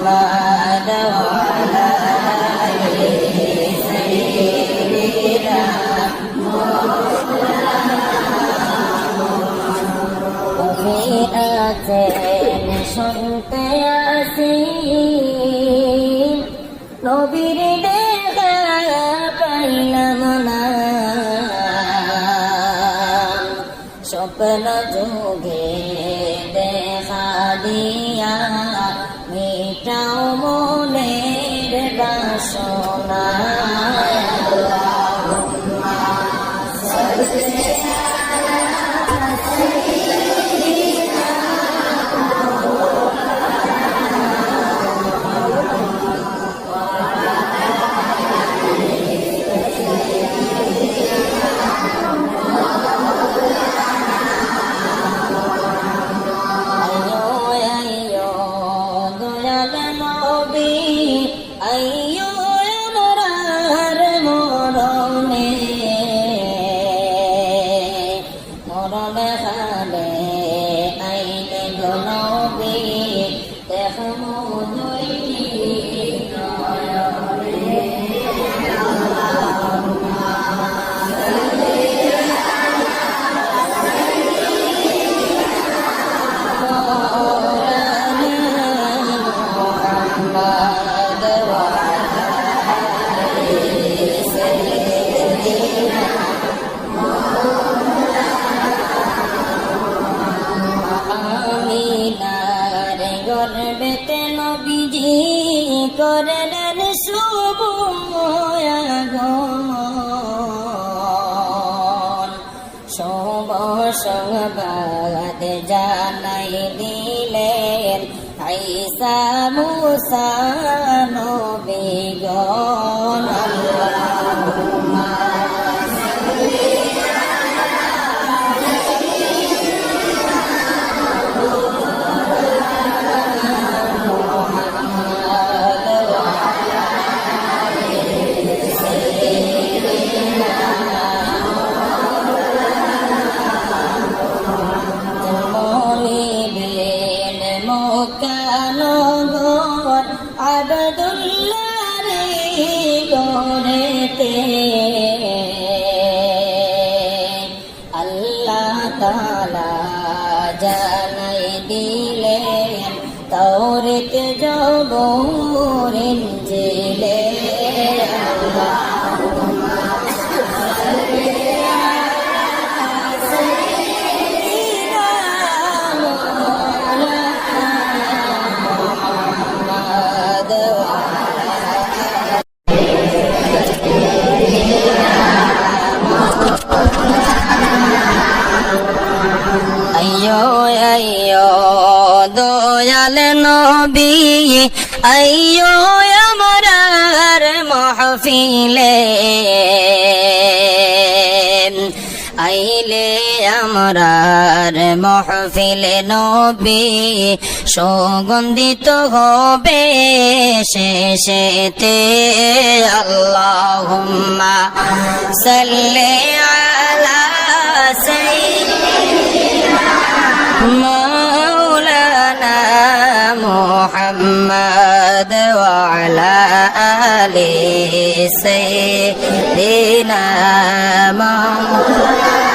محمد وعلى آل سيدنا আছেন শুনতে আসি নবীর দেখা পাইলাম না স্বপ্ন যুগে দেখা দিয়া Tao oh গর্বেতে নবীজি করলেন শুভ সংবাদ জানাই দিলেন আইসা মুসা নবীগণ আল্লাহুম্মা মোকানগর আবদুল্লাহ রে গড়েতে। আল্লাহ তালা জানাই দিলেন তৌরিত জবর আইয়ো দয়াল নবী, আইয়ো আমরার মহফিলে। আইলে আমরার মহফিলে নবী, সুগন্ধিত হবে শেষেতে। আল্লাহুম্মা সাল্লি مولانا محمد وعلى آل سيدنا محمد.